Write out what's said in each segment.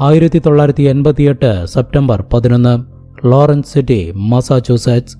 ആയിരത്തി തൊള്ളായിരത്തി എൺപത്തിയെട്ട് സെപ്റ്റംബർ പതിനൊന്ന് ലോറൻസ് സിറ്റി മസാച്യൂസെറ്റ്സ്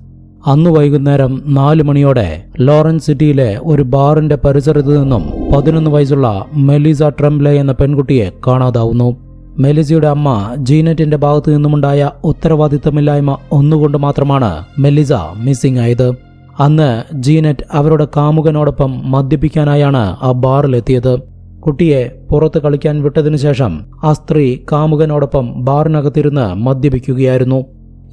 അന്ന് വൈകുന്നേരം നാല് മണിയോടെ ലോറൻസ് സിറ്റിയിലെ ഒരു ബാറിന്റെ പരിസരത്ത് നിന്നും പതിനൊന്ന് വയസ്സുള്ള മെലിസ ട്രംബ്ലെ എന്ന പെൺകുട്ടിയെ കാണാതാവുന്നു. മെലിസയുടെ അമ്മ ജീനറ്റിന്റെ ഭാഗത്തു നിന്നുമുണ്ടായ ഉത്തരവാദിത്തമില്ലായ്മ ഒന്നുകൊണ്ട് മാത്രമാണ് മെലിസ മിസ്സിംഗ് ആയത്. അന്ന് ജീനറ്റ് അവരുടെ കാമുകനോടൊപ്പം മദ്യപിക്കാനായാണ് ആ ബാറിലെത്തിയത്. കുട്ടിയെ പുറത്ത് കളിക്കാൻ വിട്ടതിനു ശേഷം ആ സ്ത്രീ കാമുകനോടൊപ്പം ബാറിനകത്തിരുന്ന് മദ്യപിക്കുകയായിരുന്നു.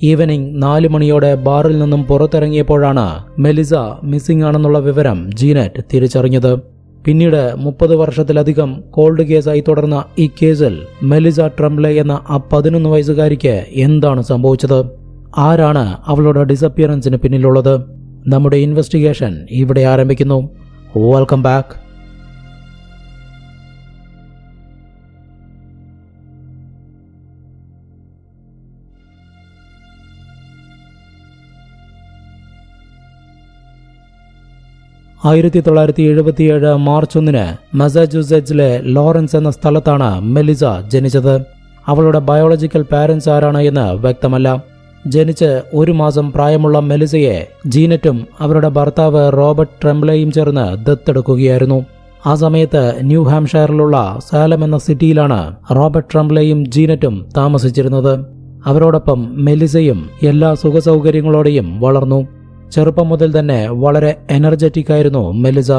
ഈവനിംഗ് നാല് മണിയോടെ ബാറിൽ നിന്നും പുറത്തിറങ്ങിയപ്പോഴാണ് മെലിസ മിസ്സിംഗ് ആണെന്നുള്ള വിവരം ജീനറ്റ് തിരിച്ചറിഞ്ഞത്. പിന്നീട് മുപ്പത് വർഷത്തിലധികം കോൾഡ് കേസായി തുടർന്ന ഈ കേസിൽ മെലിസ ട്രംപ്ലെ എന്ന ആ പതിനൊന്ന് വയസ്സുകാരിക്ക് എന്താണ് സംഭവിച്ചത്? ആരാണ് അവളുടെ ഡിസപ്പിയറൻസിന് പിന്നിലുള്ളത്? നമ്മുടെ ഇൻവെസ്റ്റിഗേഷൻ ഇവിടെ ആരംഭിക്കുന്നു. വെൽക്കം ബാക്ക് ആയിരത്തി തൊള്ളായിരത്തി എഴുപത്തിയേഴ് മാർച്ച് ഒന്നിന് മസാച്യൂസെറ്റ്സിലെ ലോറൻസ് എന്ന സ്ഥലത്താണ് മെലിസ ജനിച്ചത്. അവളുടെ ബയോളജിക്കൽ പാരൻസ് ആരാണ് എന്ന് വ്യക്തമല്ല. ജനിച്ച് ഒരു മാസം പ്രായമുള്ള മെലിസയെ ജീനറ്റും അവരുടെ ഭർത്താവ് റോബർട്ട് ട്രെംബ്ലയും ചേർന്ന് ദത്തെടുക്കുകയായിരുന്നു. ആ സമയത്ത് ന്യൂ ഹാംഷയറിലുള്ള സാലം എന്ന സിറ്റിയിലാണ് റോബർട്ട് ട്രംബ്ലയും ജീനറ്റും താമസിച്ചിരുന്നത്. അവരോടൊപ്പം മെലിസയും എല്ലാ സുഖസൗകര്യങ്ങളോടെയും വളർന്നു. ചെറുപ്പം മുതൽ തന്നെ വളരെ എനർജറ്റിക് ആയിരുന്നു മെലിസ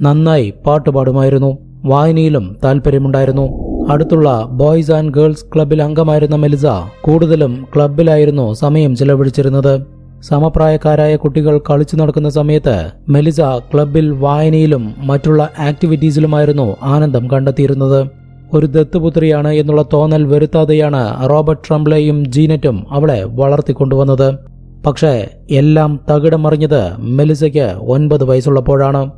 നന്നായി പാട്ടുപാടുമായിരുന്നു. വായനയിലും താല്പര്യമുണ്ടായിരുന്നു. അടുത്തുള്ള ബോയ്സ് ആൻഡ് ഗേൾസ് ക്ലബിൽ അംഗമായിരുന്ന മെലിസ കൂടുതലും ക്ലബിലായിരുന്നു സമയം ചിലവഴിച്ചിരുന്നത്. സമപ്രായക്കാരായ കുട്ടികൾ കളിച്ചു നടക്കുന്ന സമയത്ത് മെലിസ ക്ലബിൽ വായനയിലും മറ്റുള്ള ആക്ടിവിറ്റീസിലുമായിരുന്നു ആനന്ദം കണ്ടെത്തിയിരുന്നത്. ഒരു ദത്തുപുത്രിയാണ് എന്നുള്ള തോന്നൽ വരുത്താതെയാണ് റോബർട്ട് ട്രംബ്ലെയും ജീനറ്റും അവളെ വളർത്തിക്കൊണ്ടുവന്നത്. പക്ഷേ എല്ലാം തകിടം മറിഞ്ഞത് മെലിസയ്ക്ക് ഒൻപത് വയസ്സുള്ളപ്പോഴാണ്.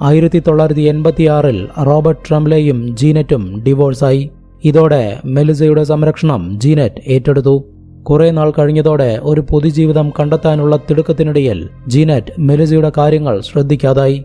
ആയിരത്തി തൊള്ളായിരത്തി എൺപത്തിയാറിൽ റോബർട്ട് ട്രംലെയും ജീനറ്റും ഡിവോഴ്സായി. ഇതോടെ മെലിസയുടെ സംരക്ഷണം ജീനറ്റ് ഏറ്റെടുത്തു. കുറേ നാൾ കഴിഞ്ഞതോടെ ഒരു പൊതുജീവിതം കണ്ടെത്താനുള്ള തിടുക്കത്തിനിടയിൽ ജീനറ്റ് മെലിസയുടെ കാര്യങ്ങൾ ശ്രദ്ധിക്കാതായി.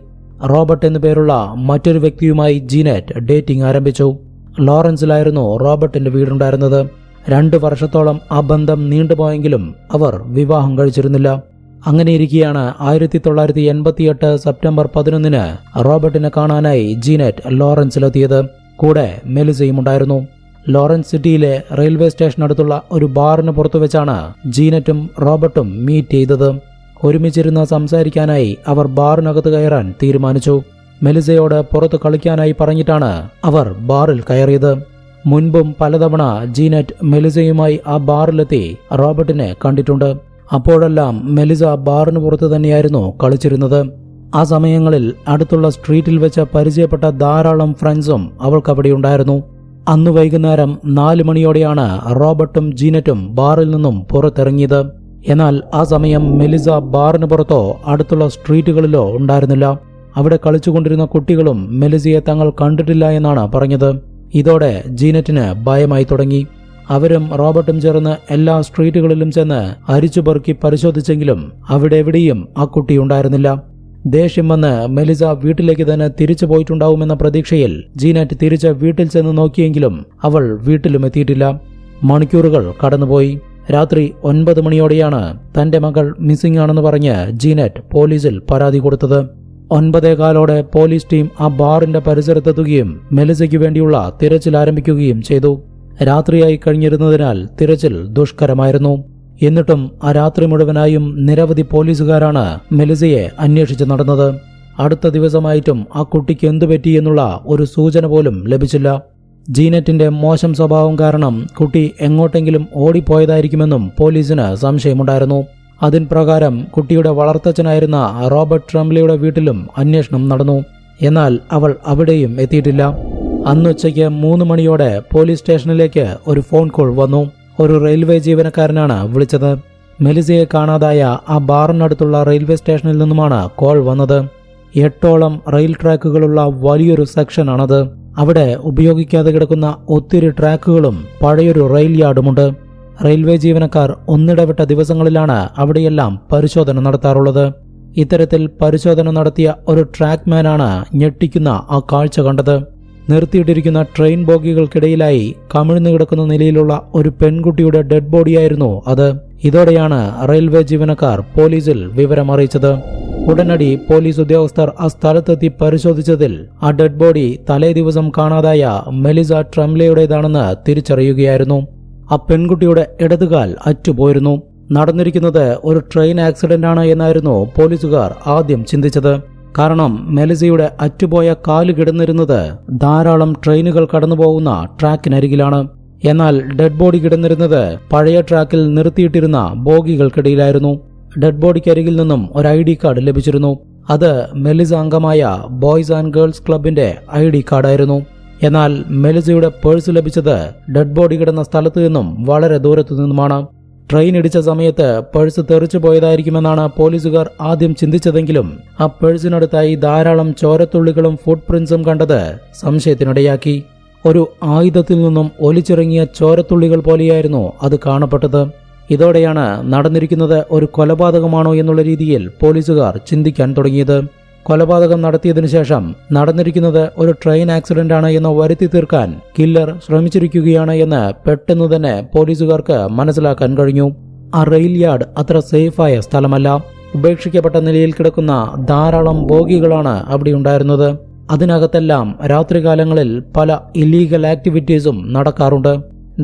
റോബർട്ട് എന്നു പേരുള്ള മറ്റൊരു വ്യക്തിയുമായി ജീനറ്റ് ഡേറ്റിംഗ് ആരംഭിച്ചു. ലോറൻസിലായിരുന്നു റോബർട്ടിന്റെ വീടുണ്ടായിരുന്നത്. രണ്ട് വർഷത്തോളം ആ ബന്ധം നീണ്ടുപോയെങ്കിലും അവർ വിവാഹം കഴിച്ചിരുന്നില്ല. അങ്ങനെയിരിക്കെയാണ് ആയിരത്തി തൊള്ളായിരത്തി എൺപത്തിയെട്ട് സെപ്റ്റംബർ പതിനൊന്നിന് റോബർട്ടിനെ കാണാനായി ജീനറ്റ് ലോറൻസിലെത്തിയത്. കൂടെ മെലിസയും ഉണ്ടായിരുന്നു. ലോറൻസ് സിറ്റിയിലെ റെയിൽവേ സ്റ്റേഷനടുത്തുള്ള ഒരു ബാറിന് പുറത്തു വെച്ചാണ് ജീനറ്റും റോബർട്ടും മീറ്റ് ചെയ്തത്. ഒരുമിച്ചിരുന്ന് സംസാരിക്കാനായി അവർ ബാറിനകത്ത് കയറാൻ തീരുമാനിച്ചു. മെലിസയോട് പുറത്ത് കളിക്കാനായി പറഞ്ഞിട്ടാണ് അവർ ബാറിൽ കയറിയത്. മുൻപും പലതവണ ജീനറ്റ് മെലിസയുമായി ആ ബാറിലെത്തി റോബർട്ടിനെ കണ്ടിട്ടുണ്ട്. അപ്പോഴെല്ലാം മെലിസ ബാറിന് പുറത്ത് തന്നെയായിരുന്നു കളിച്ചിരുന്നത്. ആ സമയങ്ങളിൽ അടുത്തുള്ള സ്ട്രീറ്റിൽ വെച്ച് പരിചയപ്പെട്ട ധാരാളം ഫ്രണ്ട്സും അവൾക്കവിടെ ഉണ്ടായിരുന്നു അന്ന് വൈകുന്നേരം നാല് മണിയോടെയാണ് റോബർട്ടും ജീനറ്റും ബാറിൽ നിന്നും പുറത്തിറങ്ങിയത്. എന്നാൽ ആ സമയം മെലിസ ബാറിന് പുറത്തോ അടുത്തുള്ള സ്ട്രീറ്റുകളിലോ ഉണ്ടായിരുന്നില്ല. അവിടെ കളിച്ചുകൊണ്ടിരുന്ന കുട്ടികളും മെലിസയെ തങ്ങൾ കണ്ടിട്ടില്ല എന്നാണ് പറഞ്ഞത്. ഇതോടെ ജീനറ്റിന് ഭയമായി തുടങ്ങി. അവരും റോബർട്ടും ചേർന്ന് എല്ലാ സ്ട്രീറ്റുകളിലും ചെന്ന് അരിച്ചുപെറുക്കി പരിശോധിച്ചെങ്കിലും അവിടെ എവിടെയും ആ കുട്ടി ഉണ്ടായിരുന്നില്ല. ദേഷ്യം വന്ന് മെലിസ വീട്ടിലേക്ക് തന്നെ തിരിച്ചു പോയിട്ടുണ്ടാവുമെന്ന പ്രതീക്ഷയിൽ ജീനറ്റ് തിരിച്ച് വീട്ടിൽ ചെന്ന് നോക്കിയെങ്കിലും അവൾ വീട്ടിലും എത്തിയിട്ടില്ല. മണിക്കൂറുകൾ കടന്നുപോയി. രാത്രി ഒൻപത് മണിയോടെയാണ് തന്റെ മകൾ മിസ്സിംഗ് ആണെന്ന് പറഞ്ഞ് ജീനറ്റ് പോലീസിൽ പരാതി കൊടുത്തത്. ഒൻപതേകാലോടെ പോലീസ് ടീം ആ ബാറിന്റെ പരിസരത്തെത്തുകയും മെലിസയ്ക്ക് വേണ്ടിയുള്ള തിരച്ചിൽ ആരംഭിക്കുകയും ചെയ്തു. രാത്രിയായി കഴിഞ്ഞിരുന്നതിനാൽ തിരച്ചിൽ ദുഷ്കരമായിരുന്നു. എന്നിട്ടും ആ രാത്രി മുഴുവനായും നിരവധി പോലീസുകാരാണ് മെലിസയെ അന്വേഷിച്ച് നടന്നത്. അടുത്ത ദിവസമായിട്ടും ആ കുട്ടിക്ക് എന്തു പറ്റി എന്നുള്ള ഒരു സൂചന പോലും ലഭിച്ചില്ല. ജീനറ്റിന്റെ മോശം സ്വഭാവം കാരണം കുട്ടി എങ്ങോട്ടെങ്കിലും ഓടിപ്പോയതായിരിക്കുമെന്നും പോലീസിന് സംശയമുണ്ടായിരുന്നു. അതിൻ പ്രകാരം കുട്ടിയുടെ വളർത്തച്ഛനായിരുന്ന റോബർട്ട് ട്രംലിയുടെ വീട്ടിലും അന്വേഷണം നടന്നു. എന്നാൽ അവൾ അവിടെയും എത്തിയിട്ടില്ല. അന്നുച്ചയ്ക്ക് മൂന്ന് മണിയോടെ പോലീസ് സ്റ്റേഷനിലേക്ക് ഒരു ഫോൺ കോൾ വന്നു. ഒരു റെയിൽവേ ജീവനക്കാരനാണ് വിളിച്ചത്. മെലിസയെ കാണാതായ ആ ബാറിനടുത്തുള്ള റെയിൽവേ സ്റ്റേഷനിൽ നിന്നുമാണ് കോൾ വന്നത്. എട്ടോളം റെയിൽ ട്രാക്കുകളുള്ള വലിയൊരു സെക്ഷനാണത്. അവിടെ ഉപയോഗിക്കാതെ കിടക്കുന്ന ഒത്തിരി ട്രാക്കുകളും പഴയൊരു റെയിൽ യാർഡുമുണ്ട്. റെയിൽവേ ജീവനക്കാർ ഒന്നിടവിട്ട ദിവസങ്ങളിലാണ് അവിടെയെല്ലാം പരിശോധന നടത്താറുള്ളത്. ഇത്തരത്തിൽ പരിശോധന നടത്തിയ ഒരു ട്രാക്ക്മാനാണ് ഞെട്ടിക്കുന്ന ആ കാഴ്ച കണ്ടത്. നിർത്തിയിട്ടിരിക്കുന്ന ട്രെയിൻ ബോഗികൾക്കിടയിലായി കമിഴ്ന്നു കിടക്കുന്ന നിലയിലുള്ള ഒരു പെൺകുട്ടിയുടെ ഡെഡ് ബോഡിയായിരുന്നു അത്. ഇതോടെയാണ് റെയിൽവേ ജീവനക്കാർ പോലീസിൽ വിവരമറിയിച്ചത് ഉടനടി പോലീസ് ഉദ്യോഗസ്ഥർ ആ സ്ഥലത്തെത്തി പരിശോധിച്ചതിൽ ആ ഡെഡ് ബോഡി തലേ ദിവസം കാണാതായ മെലിസ ട്രംലയുടേതാണെന്ന് തിരിച്ചറിയുകയായിരുന്നു. ആ പെൺകുട്ടിയുടെ ഇടതുകാൽ അറ്റുപോയിരുന്നു. നടന്നിരിക്കുന്നത് ഒരു ട്രെയിൻ ആക്സിഡന്റ് ആണ് എന്നായിരുന്നു പോലീസുകാർ ആദ്യം ചിന്തിച്ചത്. കാരണം മെലിസയുടെ അറ്റുപോയ കാൽ കിടന്നിരുന്നത് ധാരാളം ട്രെയിനുകൾ കടന്നുപോകുന്ന ട്രാക്കിനരികിലാണ്. എന്നാൽ ഡെഡ് ബോഡി കിടന്നിരുന്നത് പഴയ ട്രാക്കിൽ നിർത്തിയിട്ടിരുന്ന ബോഗികൾക്കിടയിലായിരുന്നു. ഡെഡ് ബോഡിക്കരികിൽ നിന്നും ഒരു ഐ ഡി കാർഡ് ലഭിച്ചിരുന്നു. അത് മെലിസ അംഗമായ ബോയ്സ് ആൻഡ് ഗേൾസ് ക്ലബിന്റെ ഐ ഡി കാർഡായിരുന്നു. എന്നാൽ മെലിസയുടെ പേഴ്സ് ലഭിച്ചത് ഡെഡ് ബോഡി കിടന്ന സ്ഥലത്തു നിന്നും വളരെ ദൂരത്തു നിന്നുമാണ്. ട്രെയിൻ ഇടിച്ച സമയത്ത് പേഴ്സ് തെറിച്ചു പോയതായിരിക്കുമെന്നാണ് പോലീസുകാർ ആദ്യം ചിന്തിച്ചതെങ്കിലും ആ പേഴ്സിനടുത്തായി ധാരാളം ചോരത്തുള്ളികളും ഫുട് പ്രിന്റ്സും കണ്ടത് സംശയത്തിനിടയാക്കി. ഒരു ആയുധത്തിൽ നിന്നും ഒലിച്ചിറങ്ങിയ ചോരത്തുള്ളികൾ പോലെയായിരുന്നു അത് കാണപ്പെട്ടത്. ഇതോടെയാണ് നടന്നിരിക്കുന്നത് ഒരു കൊലപാതകമാണോ എന്നുള്ള രീതിയിൽ പോലീസുകാർ ചിന്തിക്കാൻ തുടങ്ങിയത്. കൊലപാതകം നടത്തിയതിനു ശേഷം നടന്നിരിക്കുന്നത് ഒരു ട്രെയിൻ ആക്സിഡന്റ് ആണ് എന്ന് വരുത്തി തീർക്കാൻ കില്ലർ ശ്രമിച്ചിരിക്കുകയാണ് എന്ന് പെട്ടെന്ന് തന്നെ പോലീസുകാർക്ക് മനസ്സിലാക്കാൻ കഴിഞ്ഞു. ആ റെയിൽ യാർഡ് അത്ര സേഫായ സ്ഥലമല്ല. ഉപേക്ഷിക്കപ്പെട്ട നിലയിൽ കിടക്കുന്ന ധാരാളം ബോഗികളാണ് അവിടെ ഉണ്ടായിരുന്നത്. അതിനകത്തെല്ലാം രാത്രികാലങ്ങളിൽ പല ഇല്ലീഗൽ ആക്ടിവിറ്റീസും നടക്കാറുണ്ട്.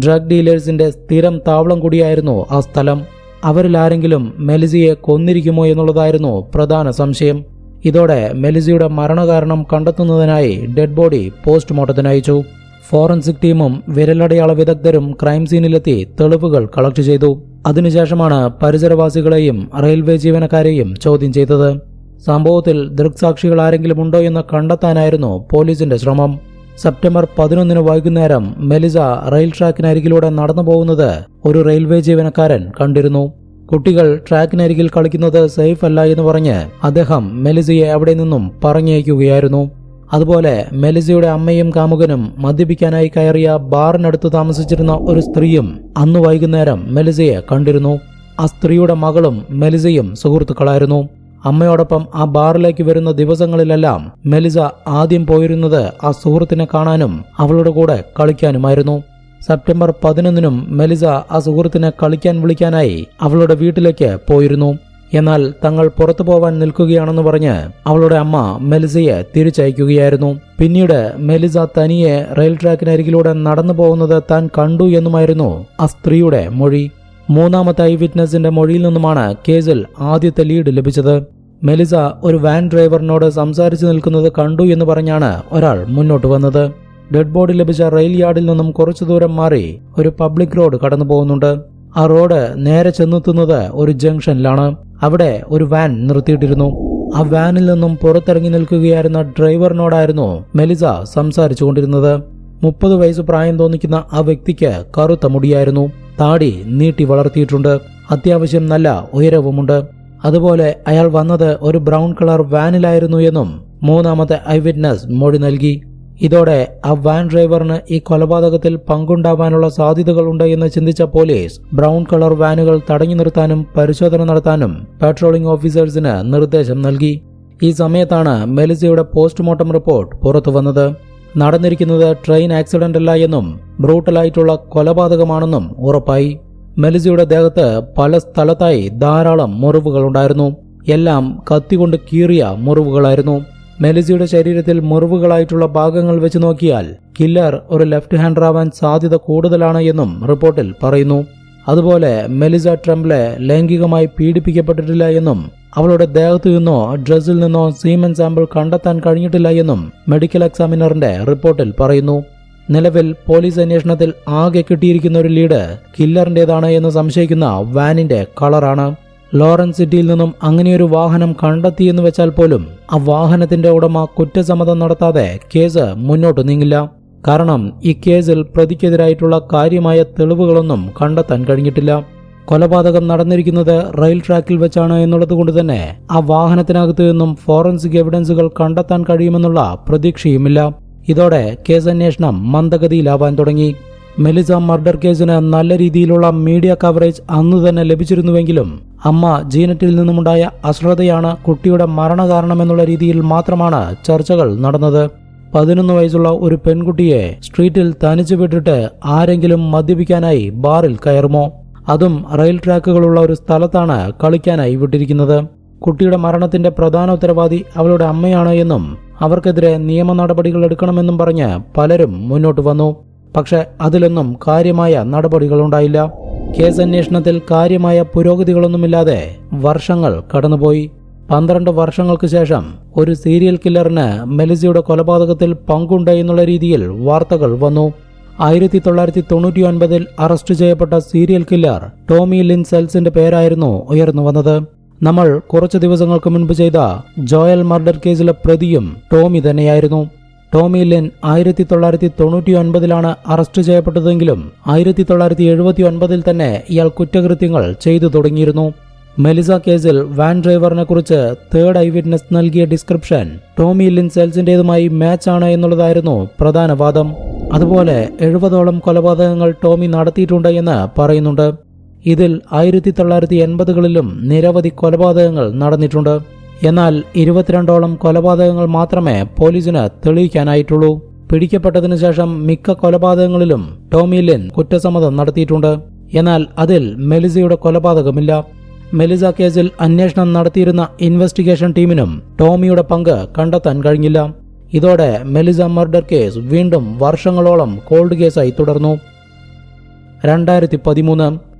ഡ്രഗ് ഡീലേഴ്സിന്റെ സ്ഥിരം താവളം കൂടിയായിരുന്നു ആ സ്ഥലം. അവരിലാരെങ്കിലും മെലിസിയെ കൊന്നിരിക്കുമോ എന്നുള്ളതായിരുന്നു പ്രധാന സംശയം. ഇതോടെ മെലിസയുടെ മരണകാരണം കണ്ടെത്തുന്നതിനായി ഡെഡ് ബോഡി പോസ്റ്റ്മോർട്ടത്തിന് അയച്ചു ഫോറൻസിക് ടീമും വിരലടയാള വിദഗ്ധരും ക്രൈം സീനിലെത്തി തെളിവുകൾ കളക്ട് ചെയ്തു. അതിനുശേഷമാണ് പരിസരവാസികളെയും റെയിൽവേ ജീവനക്കാരെയും ചോദ്യം ചെയ്തത്. സംഭവത്തിൽ ദൃക്സാക്ഷികൾ ആരെങ്കിലും ഉണ്ടോ എന്ന് കണ്ടെത്താനായിരുന്നു പോലീസിന്റെ ശ്രമം. സെപ്റ്റംബർ പതിനൊന്നിന് വൈകുന്നേരം മെലിസ റെയിൽ ട്രാക്കിനരികിലൂടെ നടന്നു പോകുന്നത് ഒരു റെയിൽവേ ജീവനക്കാരൻ കണ്ടിരുന്നു. കുട്ടികൾ ട്രാക്കിനരികിൽ കളിക്കുന്നത് സേഫ് അല്ല എന്ന് പറഞ്ഞ് അദ്ദേഹം മെലിസയെ അവിടെ നിന്നും പറഞ്ഞയക്കുകയായിരുന്നു. അതുപോലെ മെലിസയുടെ അമ്മയും കാമുകനും മദ്യപിക്കാനായി കയറിയ ബാറിനടുത്ത് താമസിച്ചിരുന്ന ഒരു സ്ത്രീയും അന്ന് വൈകുന്നേരം മെലിസയെ കണ്ടിരുന്നു. ആ സ്ത്രീയുടെ മകളും മെലിസയും സുഹൃത്തുക്കളായിരുന്നു. അമ്മയോടൊപ്പം ആ ബാറിലേക്ക് വരുന്ന ദിവസങ്ങളിലെല്ലാം മെലിസ ആദ്യം പോയിരുന്നത് ആ സുഹൃത്തിനെ കാണാനും അവളുടെ കൂടെ കളിക്കാനുമായിരുന്നു. സെപ്റ്റംബർ പതിനൊന്നിനും മെലിസ ആ സുഹൃത്തിനെ കളിക്കാൻ വിളിക്കാനായി അവളുടെ വീട്ടിലേക്ക് പോയിരുന്നു. എന്നാൽ തങ്ങൾ പുറത്തു പോവാൻ നിൽക്കുകയാണെന്ന് പറഞ്ഞ് അവളുടെ അമ്മ മെലിസയെ തിരിച്ചയക്കുകയായിരുന്നു. പിന്നീട് മെലിസ തനിയെ റെയിൽ ട്രാക്കിനരികിലൂടെ നടന്നു പോകുന്നത് താൻ കണ്ടു എന്നുമായിരുന്നു ആ സ്ത്രീയുടെ മൊഴി. മൂന്നാമത്തെ ഐ വിറ്റ്നസിന്റെ മൊഴിയിൽ നിന്നുമാണ് കേസിൽ ആദ്യത്തെ ലീഡ് ലഭിച്ചത്. മെലിസ ഒരു വാൻ ഡ്രൈവറിനോട് സംസാരിച്ചു നിൽക്കുന്നത് കണ്ടു എന്ന് പറഞ്ഞാണ് ഒരാൾ മുന്നോട്ട് വന്നത്. ഡെഡ് ബോഡി ലഭിച്ച റെയിൽ യാർഡിൽ നിന്നും കുറച്ചു ദൂരം മാറി ഒരു പബ്ലിക് റോഡ് കടന്നു പോകുന്നുണ്ട് ആ റോഡ് നേരെ ചെന്നെത്തുന്നത് ഒരു ജംഗ്ഷനിലാണ്. അവിടെ ഒരു വാൻ നിർത്തിയിട്ടിരുന്നു. ആ വാനിൽ നിന്നും പുറത്തിറങ്ങി നിൽക്കുകയായിരുന്ന ഡ്രൈവറിനോടായിരുന്നു മെലിസ സംസാരിച്ചു കൊണ്ടിരുന്നത് മുപ്പത് വയസ്സ് പ്രായം തോന്നിക്കുന്ന ആ വ്യക്തിക്ക് കറുത്ത മുടിയായിരുന്നു. താടി നീട്ടി വളർത്തിയിട്ടുണ്ട്. അത്യാവശ്യം നല്ല ഉയരവുമുണ്ട്. അതുപോലെ അയാൾ വന്നത് ഒരു ബ്രൗൺ കളർ വാനിലായിരുന്നു എന്നും മൂന്നാമത്തെ ഐ വിറ്റ്നസ് മൊഴി നൽകി. ഇതോടെ ആ വാൻ ഡ്രൈവറിന് ഈ കൊലപാതകത്തിൽ പങ്കുണ്ടാവാനുള്ള സാധ്യതകളുണ്ട് എന്ന് ചിന്തിച്ച പോലീസ് ബ്രൗൺ കളർ വാനുകൾ തടഞ്ഞു നിർത്താനും പരിശോധന നടത്താനും പാട്രോളിംഗ് ഓഫീസേഴ്സിന് നിർദ്ദേശം നൽകി. ഈ സമയത്താണ് മെലിസയുടെ പോസ്റ്റ്മോർട്ടം റിപ്പോർട്ട് പുറത്തു വന്നത്. നടന്നിരിക്കുന്നത് ട്രെയിൻ ആക്സിഡന്റ് അല്ല എന്നും ബ്രൂട്ടലായിട്ടുള്ള കൊലപാതകമാണെന്നും ഉറപ്പായി. മെലിസയുടെ ദേഹത്ത് പല സ്ഥലത്തായി ധാരാളം മുറിവുകളുണ്ടായിരുന്നു. എല്ലാം കത്തികൊണ്ട് കീറിയ മുറിവുകളായിരുന്നു. മെലിസയുടെ ശരീരത്തിൽ മുറിവുകളായിട്ടുള്ള ഭാഗങ്ങൾ വെച്ച് നോക്കിയാൽ കില്ലർ ഒരു ലെഫ്റ്റ് ഹാൻഡർ ആവാൻ സാധ്യത കൂടുതലാണ് എന്നും റിപ്പോർട്ടിൽ പറയുന്നു. അതുപോലെ മെലിസ ട്രംപ്ലെ ലൈംഗികമായി പീഡിപ്പിക്കപ്പെട്ടിട്ടില്ല എന്നും അവളുടെ ദേഹത്തു നിന്നോ ഡ്രസ്സിൽ നിന്നോ സീമൻ സാമ്പിൾ കണ്ടെത്താൻ കഴിഞ്ഞിട്ടില്ല എന്നും മെഡിക്കൽ എക്സാമിനറിന്റെ റിപ്പോർട്ടിൽ പറയുന്നു. നിലവിൽ പോലീസ് അന്വേഷണത്തിൽ ആകെ കിട്ടിയിരിക്കുന്ന ഒരു ലീഡ് കില്ലറിന്റേതാണ് എന്ന് സംശയിക്കുന്ന വാനിന്റെ കളറാണ്. ലോറൻസ് സിറ്റിയിൽ നിന്നും അങ്ങനെയൊരു വാഹനം കണ്ടെത്തിയെന്ന് വെച്ചാൽ പോലും ആ വാഹനത്തിന്റെ ഉടമ കുറ്റസമ്മതം നടത്താതെ കേസ് മുന്നോട്ട് നീങ്ങില്ല. കാരണം ഈ കേസിൽ പ്രതിക്കെതിരായിട്ടുള്ള കാര്യമായ തെളിവുകളൊന്നും കണ്ടെത്താൻ കഴിഞ്ഞിട്ടില്ല. കൊലപാതകം നടന്നിരിക്കുന്നത് റെയിൽ ട്രാക്കിൽ വെച്ചാണ് എന്നുള്ളത് കൊണ്ട് തന്നെ ആ വാഹനത്തിനകത്ത് നിന്നും ഫോറൻസിക് എവിഡൻസുകൾ കണ്ടെത്താൻ കഴിയുമെന്നുള്ള പ്രതീക്ഷയുമില്ല. ഇതോടെ കേസന്വേഷണം മന്ദഗതിയിലാവാൻ തുടങ്ങി. മെലിസ മർഡർ കേസിന് നല്ല രീതിയിലുള്ള മീഡിയ കവറേജ് അന്നു തന്നെ ലഭിച്ചിരുന്നുവെങ്കിലും അമ്മ ജീനറ്റിൽ നിന്നുമുണ്ടായ അശ്രദ്ധയാണ് കുട്ടിയുടെ മരണകാരണമെന്നുള്ള രീതിയിൽ മാത്രമാണ് ചർച്ചകൾ നടന്നത്. പതിനൊന്ന് വയസ്സുള്ള ഒരു പെൺകുട്ടിയെ സ്ട്രീറ്റിൽ തനിച്ചു വിട്ടിട്ട് ആരെങ്കിലും മദ്യപിക്കാനായി ബാറിൽ കയറുമോ? അതും റെയിൽ ട്രാക്കുകളുള്ള ഒരു സ്ഥലത്താണ് കളിക്കാനായി വിട്ടിരിക്കുന്നത്. കുട്ടിയുടെ മരണത്തിന്റെ പ്രധാന ഉത്തരവാദി അവളുടെ അമ്മയാണ് എന്നും അവർക്കെതിരെ നിയമ നടപടികൾ എടുക്കണമെന്നും പറഞ്ഞ് പലരും മുന്നോട്ട് വന്നു. പക്ഷെ അതിലൊന്നും കാര്യമായ നടപടികളുണ്ടായില്ല. കേസ് അന്വേഷണത്തിൽ കാര്യമായ പുരോഗതികളൊന്നുമില്ലാതെ വർഷങ്ങൾ കടന്നുപോയി. പന്ത്രണ്ട് വർഷങ്ങൾക്ക് ശേഷം ഒരു സീരിയൽ കില്ലറിന് മെലിസയുടെ കൊലപാതകത്തിൽ പങ്കുണ്ട് എന്നുള്ള രീതിയിൽ വാർത്തകൾ വന്നു. ആയിരത്തി തൊള്ളായിരത്തി തൊണ്ണൂറ്റി ഒൻപതിൽ അറസ്റ്റ് ചെയ്യപ്പെട്ട സീരിയൽ കില്ലർ ടോമി ലിൻ സെൽസിന്റെ പേരായിരുന്നു ഉയർന്നു വന്നത്. നമ്മൾ കുറച്ച് ദിവസങ്ങൾക്ക് മുൻപ് ചെയ്ത ജോയൽ മർഡർ കേസിലെ പ്രതിയും ടോമി തന്നെയായിരുന്നു. ടോമി ലെൻ ആയിരത്തി തൊള്ളായിരത്തി തൊണ്ണൂറ്റി ഒൻപതിലാണ് അറസ്റ്റ് ചെയ്യപ്പെട്ടതെങ്കിലും ആയിരത്തി തൊള്ളായിരത്തി എഴുപത്തി ഒൻപതിൽ തന്നെ ഇയാൾ കുറ്റകൃത്യങ്ങൾ ചെയ്തു തുടങ്ങിയിരുന്നു. മെലിസ കേസിൽ വാൻ ഡ്രൈവറിനെ കുറിച്ച് തേർഡ് ഐ വിറ്റ്നസ് നൽകിയ ഡിസ്ക്രിപ്ഷൻ ടോമി ലിൻ സെൽസിന്റെതുമായി മാച്ച് ആണ് എന്നുള്ളതായിരുന്നു പ്രധാന വാദം. അതുപോലെ എഴുപതോളം കൊലപാതകങ്ങൾ ടോമി നടത്തിയിട്ടുണ്ട് എന്ന് പറയുന്നുണ്ട്. ഇതിൽ ആയിരത്തി തൊള്ളായിരത്തി എൺപതുകളിലും നിരവധി കൊലപാതകങ്ങൾ നടന്നിട്ടുണ്ട്. എന്നാൽ ഇരുപത്തിരണ്ടോളം കൊലപാതകങ്ങൾ മാത്രമേ പോലീസിന് തെളിയിക്കാനായിട്ടുള്ളൂ. പിടിക്കപ്പെട്ടതിനു ശേഷം മിക്ക കൊലപാതകങ്ങളിലും ടോമി ലിൻ കുറ്റസമ്മതം നടത്തിയിട്ടുണ്ട്. എന്നാൽ അതിൽ മെലിസയുടെ കൊലപാതകമില്ല. മെലിസ കേസിൽ അന്വേഷണം നടത്തിയിരുന്ന ഇൻവെസ്റ്റിഗേഷൻ ടീമിനും ടോമിയുടെ പങ്ക് കണ്ടെത്താൻ കഴിഞ്ഞില്ല. ഇതോടെ മെലിസ മർഡർ കേസ് വീണ്ടും വർഷങ്ങളോളം കോൾഡ് കേസായി തുടർന്നു. രണ്ടായിരത്തി പതിമൂന്ന്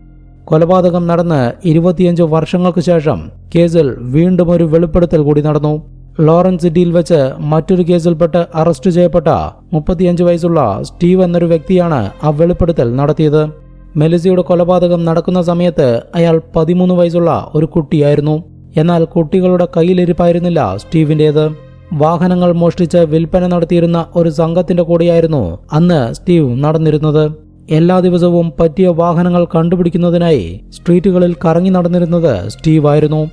കൊലപാതകം നടന്ന് ഇരുപത്തിയഞ്ച് വർഷങ്ങൾക്ക് ശേഷം കേസിൽ വീണ്ടും ഒരു വെളിപ്പെടുത്തൽ കൂടി നടന്നു. ലോറൻസ് സിറ്റിയിൽ വെച്ച് മറ്റൊരു കേസിൽപ്പെട്ട് അറസ്റ്റ് ചെയ്യപ്പെട്ട മുപ്പത്തിയഞ്ച് വയസ്സുള്ള സ്റ്റീവ് എന്നൊരു വ്യക്തിയാണ് ആ വെളിപ്പെടുത്തൽ നടത്തിയത്. മെലിസിയുടെ കൊലപാതകം നടക്കുന്ന സമയത്ത് അയാൾ പതിമൂന്ന് വയസ്സുള്ള ഒരു കുട്ടിയായിരുന്നു. എന്നാൽ കുട്ടികളുടെ കയ്യിലിരിപ്പായിരുന്നില്ല സ്റ്റീവിന്റേത്. വാഹനങ്ങൾ മോഷ്ടിച്ച് വിൽപ്പന നടത്തിയിരുന്ന ഒരു സംഘത്തിന്റെ കൂടെയായിരുന്നു അന്ന് സ്റ്റീവ് നടന്നിരുന്നത്. എല്ലാ ദിവസവും പറ്റിയ വാഹനങ്ങൾ കണ്ടുപിടിക്കുന്നതിനായി സ്ട്രീറ്റുകളിൽ കറങ്ങി നടന്നിരുന്നത് സ്റ്റീവ് ആയിരുന്നു.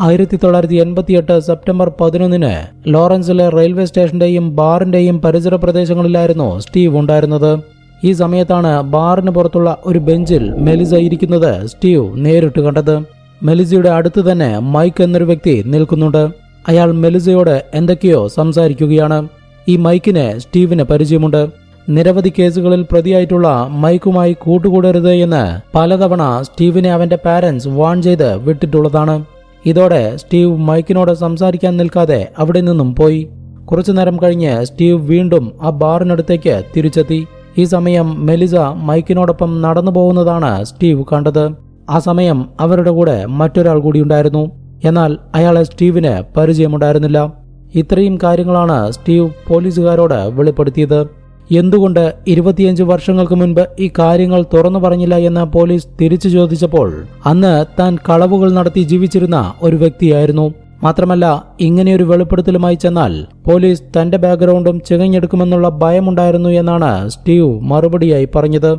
ആയിരത്തി തൊള്ളായിരത്തി എൺപത്തിയെട്ട് സെപ്റ്റംബർ പതിനൊന്നിന് ലോറൻസിലെ റെയിൽവേ സ്റ്റേഷന്റെയും ബാറിന്റെയും പരിസര പ്രദേശങ്ങളിലായിരുന്നു സ്റ്റീവ് ഉണ്ടായിരുന്നത്. ഈ സമയത്താണ് ബാറിന് പുറത്തുള്ള ഒരു ബെഞ്ചിൽ മെലിസ ഇരിക്കുന്നത് സ്റ്റീവ് നേരിട്ട് കണ്ടത്. മെലിസയുടെ അടുത്ത് തന്നെ മൈക്ക് എന്നൊരു വ്യക്തി നിൽക്കുന്നുണ്ട്. അയാൾ മെലിസയോട് എന്തൊക്കെയോ സംസാരിക്കുകയാണ്. ഈ മൈക്കിന് സ്റ്റീവിന് പരിചയമുണ്ട്. നിരവധി കേസുകളിൽ പ്രതിയായിട്ടുള്ള മൈക്കുമായി കൂട്ടുകൂടരുത് എന്ന് പലതവണ സ്റ്റീവിനെ അവന്റെ പാരന്റ്സ് വാൺ ചെയ്ത് വിട്ടിട്ടുള്ളതാണ്. ഇതോടെ സ്റ്റീവ് മൈക്കിനോട് സംസാരിക്കാൻ നിൽക്കാതെ അവിടെ നിന്നും പോയി. കുറച്ചു നേരം കഴിഞ്ഞ് സ്റ്റീവ് വീണ്ടും ആ ബാറിനടുത്തേക്ക് തിരിച്ചെത്തി. ഈ സമയം മെലിസ മൈക്കിനോടൊപ്പം നടന്നു പോകുന്നതാണ് സ്റ്റീവ് കണ്ടത്. ആ സമയം അവരുടെ കൂടെ മറ്റൊരാൾ കൂടി ഉണ്ടായിരുന്നു. എന്നാൽ അയാളെ സ്റ്റീവിന് പരിചയമുണ്ടായിരുന്നില്ല. ഇത്രയും കാര്യങ്ങളാണ് സ്റ്റീവ് പോലീസുകാരോട് വെളിപ്പെടുത്തിയത്. എന്തുകൊണ്ട് ഇരുപത്തിയഞ്ച് വർഷങ്ങൾക്ക് മുൻപ് ഈ കാര്യങ്ങൾ തുറന്നു പറഞ്ഞില്ല എന്ന് പോലീസ് തിരിച്ചു ചോദിച്ചപ്പോൾ അന്ന് താൻ കളവുകൾ നടത്തി ജീവിച്ചിരുന്ന ഒരു വ്യക്തിയായിരുന്നു. മാത്രമല്ല ഇങ്ങനെയൊരു വെളിപ്പെടുത്തലുമായി ചെന്നാൽ പോലീസ് തന്റെ ബാക്ക്ഗ്രൗണ്ടും ചികഞ്ഞെടുക്കുമെന്നുള്ള ഭയമുണ്ടായിരുന്നു എന്നാണ് സ്റ്റീവ് മറുപടിയായി പറഞ്ഞത്.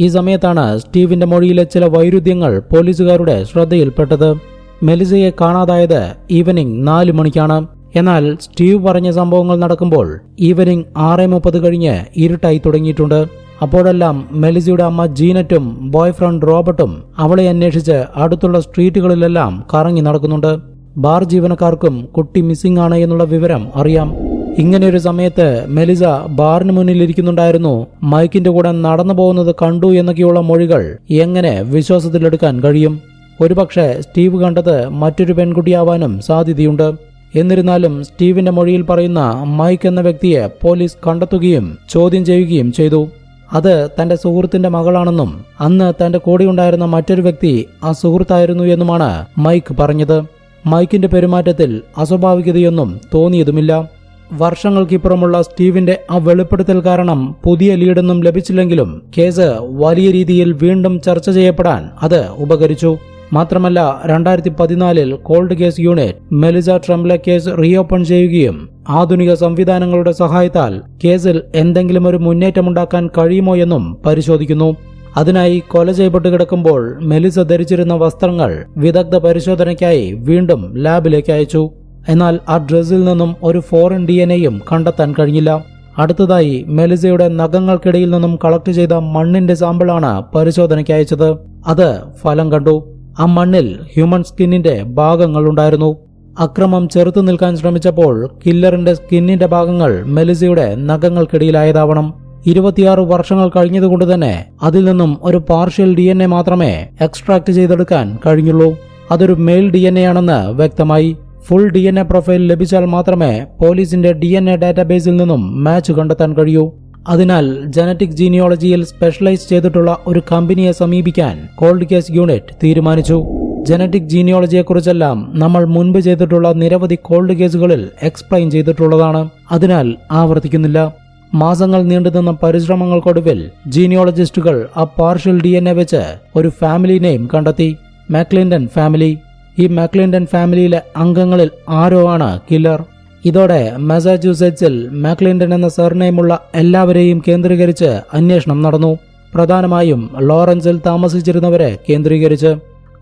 ഈ സമയത്താണ് സ്റ്റീവിന്റെ മൊഴിയിലെ ചില വൈരുദ്ധ്യങ്ങൾ പോലീസുകാരുടെ ശ്രദ്ധയിൽപ്പെട്ടത്. മെലിസയെ കാണാതായത് ഈവനിംഗ് നാല് മണിക്കാണ്. എന്നാൽ സ്റ്റീവ് പറഞ്ഞ സംഭവങ്ങൾ നടക്കുമ്പോൾ ഈവനിങ് ആറ് മുപ്പത് കഴിഞ്ഞ് ഇരുട്ടായി തുടങ്ങിയിട്ടുണ്ട്. അപ്പോഴെല്ലാം മെലിസയുടെ അമ്മ ജീനറ്റും ബോയ്ഫ്രണ്ട് റോബർട്ടും അവളെ അന്വേഷിച്ച് അടുത്തുള്ള സ്ട്രീറ്റുകളിലെല്ലാം കറങ്ങി നടക്കുന്നുണ്ട്. ബാർ ജീവനക്കാർക്കും കുട്ടി മിസ്സിംഗ് ആണ് എന്നുള്ള വിവരം അറിയാം. ഇങ്ങനെയൊരു സമയത്ത് മെലിസ ബാറിന് മുന്നിൽ ഇരിക്കുന്നുണ്ടായിരുന്നു. മൈക്കിന്റെ കൂടെ നടന്നു പോകുന്നത് കണ്ടു എന്നൊക്കെയുള്ള മൊഴികൾ എങ്ങനെ വിശ്വാസത്തിലെടുക്കാൻ കഴിയും? ഒരുപക്ഷെ സ്റ്റീവ് കണ്ടത് മറ്റൊരു പെൺകുട്ടിയാവാനും സാധ്യതയുണ്ട്. എന്നിരുന്നാലും സ്റ്റീവിന്റെ മൊഴിയിൽ പറയുന്ന മൈക്ക് എന്ന വ്യക്തിയെ പോലീസ് കണ്ടെത്തുകയും ചോദ്യം ചെയ്യുകയും ചെയ്തു. അത് തന്റെ സുഹൃത്തിന്റെ മകളാണെന്നും അന്ന് തന്റെ കൂടെയുണ്ടായിരുന്ന മറ്റൊരു വ്യക്തി ആ സുഹൃത്തായിരുന്നു എന്നുമാണ് മൈക്ക് പറഞ്ഞത്. മൈക്കിന്റെ പെരുമാറ്റത്തിൽ അസ്വാഭാവികതയൊന്നും തോന്നിയതുമില്ല. വർഷങ്ങൾക്കിപ്പുറമുള്ള സ്റ്റീവിന്റെ ആ വെളിപ്പെടുത്തൽ കാരണം പുതിയ ലീഡൊന്നും ലഭിച്ചില്ലെങ്കിലും കേസ് വലിയ രീതിയിൽ വീണ്ടും ചർച്ച ചെയ്യപ്പെടാൻ അത് ഉപകരിച്ചു. മാത്രമല്ല രണ്ടായിരത്തി പതിനാലിൽ കോൾഡ് കേസ് യൂണിറ്റ് മെലിസ ട്രംപ്ലെ കേസ് റീഓപ്പൺ ചെയ്യുകയും ആധുനിക സംവിധാനങ്ങളുടെ സഹായത്താൽ കേസിൽ എന്തെങ്കിലും ഒരു മുന്നേറ്റമുണ്ടാക്കാൻ കഴിയുമോ എന്നും പരിശോധിക്കുന്നു. അതിനായി കൊല ചെയ്യപ്പെട്ട് കിടക്കുമ്പോൾ മെലിസ ധരിച്ചിരുന്ന വസ്ത്രങ്ങൾ വിദഗ്ധ പരിശോധനയ്ക്കായി വീണ്ടും ലാബിലേക്ക് അയച്ചു. എന്നാൽ ആ ഡ്രസ്സിൽ നിന്നും ഒരു ഫോറിൻ ഡി എൻ എയും കണ്ടെത്താൻ കഴിഞ്ഞില്ല. അടുത്തതായി മെലിസയുടെ നഖങ്ങൾക്കിടയിൽ നിന്നും കളക്ട് ചെയ്ത മണ്ണിന്റെ സാമ്പിളാണ് പരിശോധനയ്ക്ക് അയച്ചത്. അത് ഫലം കണ്ടു. ആ മണ്ണിൽ ഹ്യൂമൻ സ്കിന്നിന്റെ ഭാഗങ്ങൾ ഉണ്ടായിരുന്നു. അക്രമം ചെറുത്തു നിൽക്കാൻ ശ്രമിച്ചപ്പോൾ കില്ലറിന്റെ സ്കിന്നിന്റെ ഭാഗങ്ങൾ മെലിസയുടെ നഖങ്ങൾക്കിടയിലായതാവണം. ഇരുപത്തിയാറ് വർഷങ്ങൾ കഴിഞ്ഞതുകൊണ്ട് തന്നെ അതിൽ നിന്നും ഒരു പാർഷ്യൽ ഡി എൻ എ മാത്രമേ എക്സ്ട്രാക്ട് ചെയ്തെടുക്കാൻ കഴിഞ്ഞുള്ളൂ. അതൊരു മെയിൽ ഡി എൻ എ ആണെന്ന് വ്യക്തമായി. Full D N A profile ലഭിച്ചാൽ മാത്രമേ പോലീസിന്റെ ഡി എൻ എ ഡാറ്റാബേസിൽ നിന്നും മാച്ച് കണ്ടെത്താൻ കഴിയൂ. അതിനാൽ ജനറ്റിക് ജീനിയോളജിയിൽ സ്പെഷ്യലൈസ് ചെയ്തിട്ടുള്ള ഒരു കമ്പനിയെ സമീപിക്കാൻ കോൾഡ് കേസ് യൂണിറ്റ് തീരുമാനിച്ചു. ജനറ്റിക് ജീനിയോളജിയെക്കുറിച്ചെല്ലാം നമ്മൾ മുൻപ് ചെയ്തിട്ടുള്ള നിരവധി കോൾഡ് കേസുകളിൽ എക്സ്പ്ലെയിൻ ചെയ്തിട്ടുള്ളതാണ്. അതിനാൽ ആവർത്തിക്കുന്നില്ല. മാസങ്ങൾ നീണ്ടുനിന്ന പരിശ്രമങ്ങൾക്കൊടുവിൽ ജീനിയോളജിസ്റ്റുകൾ ആ പാർഷ്യൽ ഡി എൻ എ വെച്ച് ഒരു ഫാമിലി നെയിം കണ്ടെത്തി. McLindon family. ഈ മാക്ലിൻഡൻ ഫാമിലിയിലെ അംഗങ്ങളിൽ ആരോ ആണ് കില്ലർ. ഇതോടെ മസാച്യൂസെറ്റ്സിൽ മാക്ലിൻഡൻ എന്ന സർനെയിമുള്ള എല്ലാവരെയും കേന്ദ്രീകരിച്ച് അന്വേഷണം നടന്നു. പ്രധാനമായും ലോറൻസിൽ താമസിച്ചിരുന്നവരെ കേന്ദ്രീകരിച്ച്.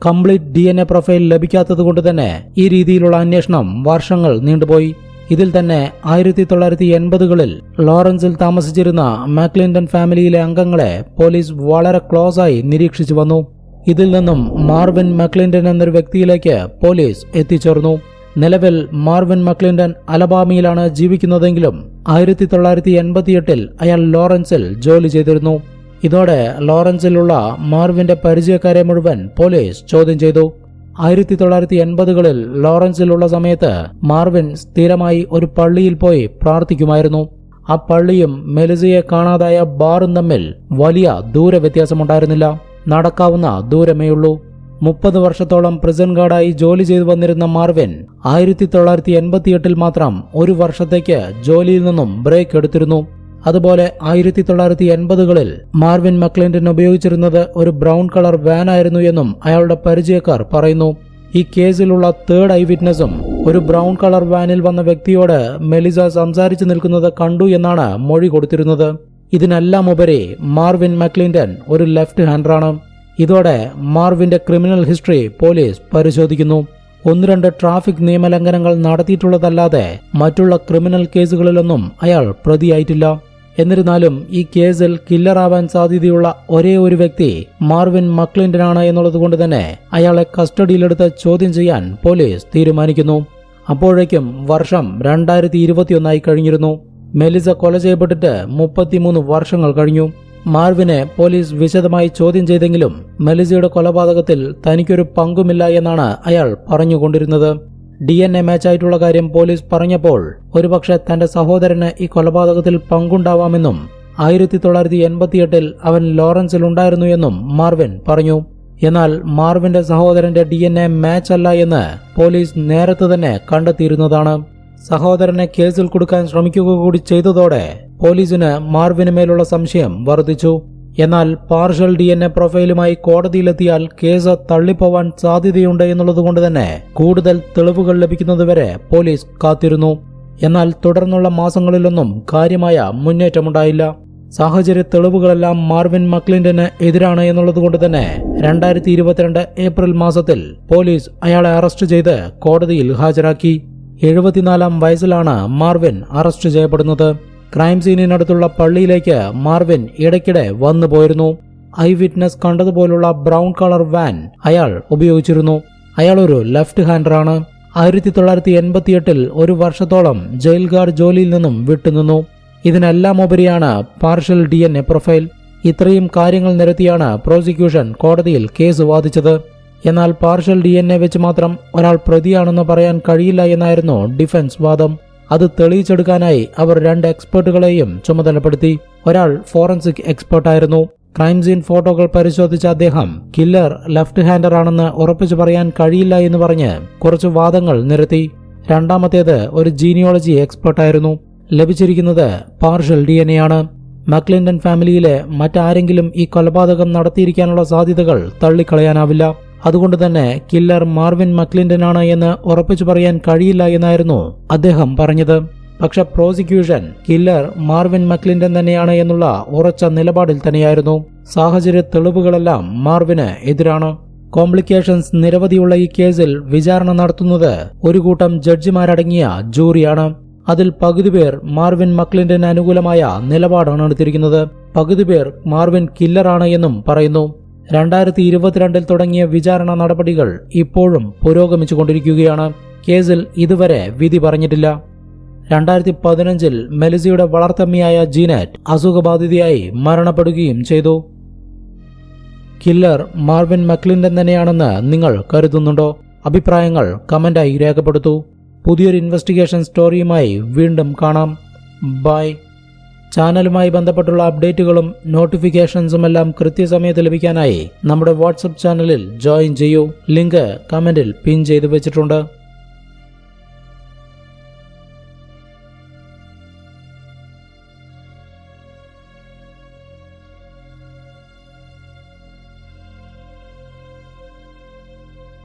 Complete D N A profile ലഭിക്കാത്തതുകൊണ്ട് തന്നെ ഈ രീതിയിലുള്ള അന്വേഷണം വർഷങ്ങൾ നീണ്ടുപോയി. ഇതിൽ തന്നെ ആയിരത്തി തൊള്ളായിരത്തി എൺപതുകളിൽ ലോറൻസിൽ താമസിച്ചിരുന്ന മാക്ലിൻഡൻ ഫാമിലിയിലെ അംഗങ്ങളെ പോലീസ് വളരെ ക്ലോസ് ആയി നിരീക്ഷിച്ചു വന്നു. ഇതിൽ നിന്നും മാർവിൻ മക്ലിൻഡൻ എന്നൊരു വ്യക്തിയിലേക്ക് പോലീസ് എത്തിച്ചേർന്നു. നിലവിൽ മാർവിൻ മക്ലിൻഡൻ അലബാമയിലാണ് ജീവിക്കുന്നതെങ്കിലും ആയിരത്തി തൊള്ളായിരത്തി എൺപത്തിയെട്ടിൽ അയാൾ ലോറൻസിൽ ജോലി ചെയ്തിരുന്നു. ഇതോടെ ലോറൻസിലുള്ള മാർവിന്റെ പരിചയക്കാരെ മുഴുവൻ പോലീസ് ചോദ്യം ചെയ്തു. ആയിരത്തി തൊള്ളായിരത്തി എൺപതുകളിൽ ലോറൻസിലുള്ള സമയത്ത് മാർവിൻ സ്ഥിരമായി ഒരു പള്ളിയിൽ പോയി പ്രാർത്ഥിക്കുമായിരുന്നു. ആ പള്ളിയും മെലിസയെ കാണാതായ ബാറും തമ്മിൽ വലിയ ദൂര വ്യത്യാസമുണ്ടായിരുന്നില്ല നടക്കാവുന്ന ദൂരമേയുള്ളൂ. മുപ്പത് വർഷത്തോളം പ്രിസൺ ഗാർഡായി ജോലി ചെയ്തു വന്നിരുന്ന മാർവിൻ ആയിരത്തി തൊള്ളായിരത്തി എൺപത്തിയെട്ടിൽ മാത്രം ഒരു വർഷത്തേക്ക് ജോലിയിൽ നിന്നും ബ്രേക്ക് എടുത്തിരുന്നു. അതുപോലെ ആയിരത്തി തൊള്ളായിരത്തി എൺപതുകളിൽ മാർവിൻ മക്ലിൻഡൻ ഉപയോഗിച്ചിരുന്നത് ഒരു ബ്രൗൺ കളർ വാൻ ആയിരുന്നു എന്നും അയാളുടെ പരിചയക്കാർ പറയുന്നു. ഈ കേസിലുള്ള തേർഡ് ഐ വിറ്റ്നസും ഒരു ബ്രൗൺ കളർ വാനിൽ വന്ന വ്യക്തിയോട് മെലിസ സംസാരിച്ചു നിൽക്കുന്നത് കണ്ടു എന്നാണ് മൊഴി കൊടുത്തിരുന്നത്. ഇതിനെല്ലാം ഉപരി മാർവിൻ മക്ലിൻഡൻ ഒരു ലെഫ്റ്റ് ഹാൻഡറാണ് ഇതോടെ മാർവിന്റെ ക്രിമിനൽ ഹിസ്റ്ററി പോലീസ് പരിശോധിക്കുന്നു. ഒന്ന് രണ്ട് ട്രാഫിക് നിയമലംഘനങ്ങൾ നടത്തിയിട്ടുള്ളതല്ലാതെ മറ്റുള്ള ക്രിമിനൽ കേസുകളിലൊന്നും അയാൾ പ്രതിയായിട്ടില്ല. എന്നിരുന്നാലും ഈ കേസിൽ കില്ലറാവാൻ സാധ്യതയുള്ള ഒരേ ഒരു വ്യക്തി മാർവിൻ മക്ലിൻഡനാണ് എന്നുള്ളതുകൊണ്ട് തന്നെ അയാളെ കസ്റ്റഡിയിലെടുത്ത് ചോദ്യം ചെയ്യാൻ പോലീസ് തീരുമാനിക്കുന്നു. അപ്പോഴേക്കും വർഷം രണ്ടായിരത്തി ഇരുപത്തിയൊന്നായി കഴിഞ്ഞിരുന്നു. മെലിസ കൊല ചെയ്യപ്പെട്ടിട്ട് മുപ്പത്തിമൂന്ന് വർഷങ്ങൾ കഴിഞ്ഞു. മാർവിനെ പോലീസ് വിശദമായി ചോദ്യം ചെയ്തെങ്കിലും മെലിസയുടെ കൊലപാതകത്തിൽ തനിക്കൊരു പങ്കുമില്ല എന്നാണ് അയാൾ പറഞ്ഞുകൊണ്ടിരുന്നത്. ഡി എൻ എ മാച്ചായിട്ടുള്ള കാര്യം പോലീസ് പറഞ്ഞപ്പോൾ ഒരുപക്ഷെ തന്റെ സഹോദരന് ഈ കൊലപാതകത്തിൽ പങ്കുണ്ടാവാമെന്നും ആയിരത്തി തൊള്ളായിരത്തി എൺപത്തിയെട്ടിൽ അവൻ ലോറൻസിൽ ഉണ്ടായിരുന്നു എന്നും മാർവിൻ പറഞ്ഞു. എന്നാൽ മാർവിന്റെ സഹോദരന്റെ ഡി എൻ എ മാച്ച് അല്ല എന്ന് പോലീസ് നേരത്തെ തന്നെ കണ്ടെത്തിയിരുന്നതാണ്. സഹോദരനെ കേസിൽ കൊടുക്കാൻ ശ്രമിക്കുക കൂടി ചെയ്തതോടെ പോലീസിന് മാർവിന് മേലുള്ള സംശയം വർദ്ധിച്ചു. എന്നാൽ പാർഷ്യൽ ഡി എൻ എ പ്രൊഫൈലുമായി കോടതിയിലെത്തിയാൽ കേസ് തള്ളിപ്പോവാൻ സാധ്യതയുണ്ട് എന്നുള്ളതുകൊണ്ട് തന്നെ കൂടുതൽ തെളിവുകൾ ലഭിക്കുന്നതുവരെ പോലീസ് കാത്തിരുന്നു. എന്നാൽ തുടർന്നുള്ള മാസങ്ങളിലൊന്നും കാര്യമായ മുന്നേറ്റമുണ്ടായില്ല. സാഹചര്യ തെളിവുകളെല്ലാം മാർവിൻ മക്ലിൻഡന് എതിരാണ് എന്നുള്ളതുകൊണ്ട് തന്നെ രണ്ടായിരത്തി ഇരുപത്തിരണ്ട് ഏപ്രിൽ മാസത്തിൽ പോലീസ് അയാളെ അറസ്റ്റ് ചെയ്ത് കോടതിയിൽ ഹാജരാക്കി. എഴുപത്തിനാലാം വയസ്സിലാണ് മാർവിൻ അറസ്റ്റ് ചെയ്യപ്പെടുന്നത്. ക്രൈം സീനിനടുത്തുള്ള പള്ളിയിലേക്ക് മാർവിൻ ഇടയ്ക്കിടെ വന്നു പോയിരുന്നു. ഐ വിറ്റ്നസ് കണ്ടതുപോലുള്ള ബ്രൗൺ കളർ വാൻ അയാൾ ഉപയോഗിച്ചിരുന്നു. അയാൾ ഒരു ലെഫ്റ്റ് ഹാൻഡറാണ്. ആയിരത്തി തൊള്ളായിരത്തി എൺപത്തിയെട്ടിൽ ഒരു വർഷത്തോളം ജയിൽ ഗാർഡ് ജോലിയിൽ നിന്നും വിട്ടുനിന്നു. ഇതിനെല്ലാം ഉപരിയാണ് partial D N A profile. ഇത്രയും കാര്യങ്ങൾ നിരത്തിയാണ് പ്രോസിക്യൂഷൻ കോടതിയിൽ കേസ് വാദിച്ചത്. എന്നാൽ പാർഷ്യൽ ഡി എൻ എ വെച്ച് മാത്രം ഒരാൾ പ്രതിയാണെന്ന് പറയാൻ കഴിയില്ല എന്നായിരുന്നു ഡിഫൻസ് വാദം. അത് തെളിയിച്ചെടുക്കാനായി അവർ രണ്ട് എക്സ്പേർട്ടുകളെയും ചുമതലപ്പെടുത്തി. ഒരാൾ ഫോറൻസിക് എക്സ്പേർട്ടായിരുന്നു ക്രൈം സീൻ ഫോട്ടോകൾ പരിശോധിച്ച അദ്ദേഹം കില്ലർ ലെഫ്റ്റ് ഹാൻഡർ ആണെന്ന് ഉറപ്പിച്ചു പറയാൻ കഴിയില്ല എന്ന് പറഞ്ഞ് കുറച്ച് വാദങ്ങൾ നിരത്തി. രണ്ടാമത്തേത് ഒരു ജീനിയോളജി എക്സ്പെർട്ടായിരുന്നു ലഭിച്ചിരിക്കുന്നത് പാർഷ്യൽ ഡി എൻ എ ആണ്. മക്ലിൻഡൻ ഫാമിലിയിലെ മറ്റാരെങ്കിലും ഈ കൊലപാതകം നടത്തിയിരിക്കാനുള്ള സാധ്യതകൾ തള്ളിക്കളയാനാവില്ല. അതുകൊണ്ട് തന്നെ കില്ലർ മാർവിൻ മക്ലിൻഡൻ ആണ് എന്ന് ഉറപ്പിച്ചു പറയാൻ കഴിയില്ല എന്നായിരുന്നു അദ്ദേഹം പറഞ്ഞത്. പക്ഷെ പ്രോസിക്യൂഷൻ കില്ലർ മാർവിൻ മക്ലിൻഡൻ തന്നെയാണ് എന്നുള്ള ഉറച്ച നിലപാടിൽ തന്നെയായിരുന്നു. സാഹചര്യ തെളിവുകളെല്ലാം മാർവിന് എതിരാണ്. കോംപ്ലിക്കേഷൻസ് നിരവധിയുള്ള ഈ കേസിൽ വിചാരണ നടത്തുന്നത് ഒരു കൂട്ടം ജഡ്ജിമാരടങ്ങിയ ജൂറിയാണ്. അതിൽ പകുതി പേർ മാർവിൻ മക്ലിൻഡന് അനുകൂലമായ നിലപാടാണ് എടുത്തിരിക്കുന്നത്. പകുതി പേർ മാർവിൻ കില്ലറാണ് എന്നും പറയുന്നു. രണ്ടായിരത്തി ഇരുപത്തിരണ്ടിൽ തുടങ്ങിയ വിചാരണ നടപടികൾ ഇപ്പോഴും പുരോഗമിച്ചുകൊണ്ടിരിക്കുകയാണ്. കേസിൽ ഇതുവരെ വിധി പറഞ്ഞിട്ടില്ല. രണ്ടായിരത്തി പതിനഞ്ചിൽ മെലിസിയുടെ വളർത്തമ്മയായ ജീനറ്റ് അസുഖബാധിതയായി മരണപ്പെടുകയും ചെയ്തു. കില്ലർ മാർവിൻ മക്ലിൻഡൻ തന്നെയാണെന്ന് നിങ്ങൾ കരുതുന്നുണ്ടോ? അഭിപ്രായങ്ങൾ കമന്റായി രേഖപ്പെടുത്തൂ. പുതിയൊരു ഇൻവെസ്റ്റിഗേഷൻ സ്റ്റോറിയുമായി വീണ്ടും കാണാം. ബൈ. ചാനലുമായി ബന്ധപ്പെട്ടുള്ള അപ്ഡേറ്റുകളും നോട്ടിഫിക്കേഷൻസും എല്ലാം കൃത്യസമയത്ത് ലഭിക്കാനായി നമ്മുടെ വാട്സപ്പ് ചാനലിൽ ജോയിൻ ചെയ്യൂ. ലിങ്ക് കമന്റിൽ പിൻ ചെയ്തു വെച്ചിട്ടുണ്ട്.